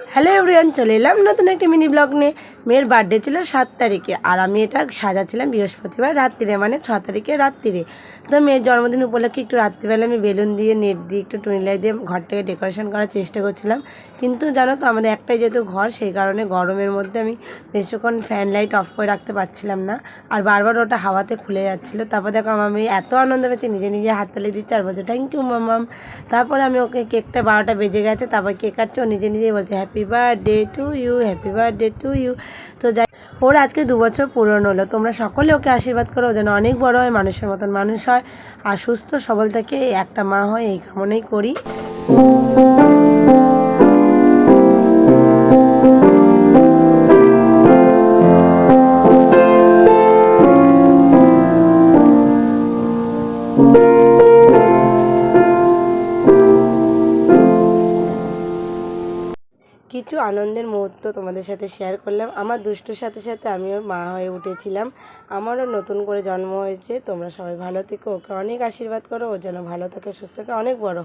Hello everyone, চলে এলাম নতুন একটি মিনি ব্লগ নিয়ে। মেয়ের বার্থডে ছিল সাত তারিখে, আর আমি এটা সাজাচ্ছিলাম বৃহস্পতিবার রাত্রিরে মানে ছ তারিখে রাত্রিরে। তো মেয়ের জন্মদিন উপলক্ষে একটু রাত্রিবেলা আমি বেলুন দিয়ে, নেট দিয়ে, একটু টুনি লাইট দিয়ে ঘরটাকে ডেকোরেশন করার চেষ্টা করছিলাম। কিন্তু জানো তো, আমাদের একটাই যেহেতু ঘর, সেই কারণে গরমের মধ্যে আমি বেশিক্ষণ ফ্যান লাইট অফ করে রাখতে পারছিলাম না। আর বারবার ওটা হাওয়াতে খুলে যাচ্ছিল। তারপর দেখো আমার মেয়ে এত আনন্দ পেয়েছে, নিজে নিজে হাততালি দিচ্ছে আর বলছে থ্যাংক ইউ মামাম তারপরে আমি ওকে কেকটা বারোটা বেজে গেছে, তারপর কেক কাটছে, ও নিজে নিজেই বলছে happy birthday to you happy birthday to you তো যাই ওর আজকে দু বছর পূরণ হলো। তোমরা সকলে ওকে আশীর্বাদ করো যেন অনেক বড় হয়, মানুষের মতন মানুষ হয়, আর সুস্থ সবল থেকে একটা মা হয়, এই কামনাই করি। কিছু আনন্দের মুহূর্ত তোমাদের সাথে শেয়ার করলাম। আমার দুষ্টুর সাথে সাথে আমিও মা হয়ে উঠেছিলাম। আমারও নতুন করে জন্ম হয়েছে। তোমরা সবাই ভালো থেকো। ওকে অনেক আশীর্বাদ করো। ও যেন ভালো থাকে, সুস্থ থাকে। অনেক বড়।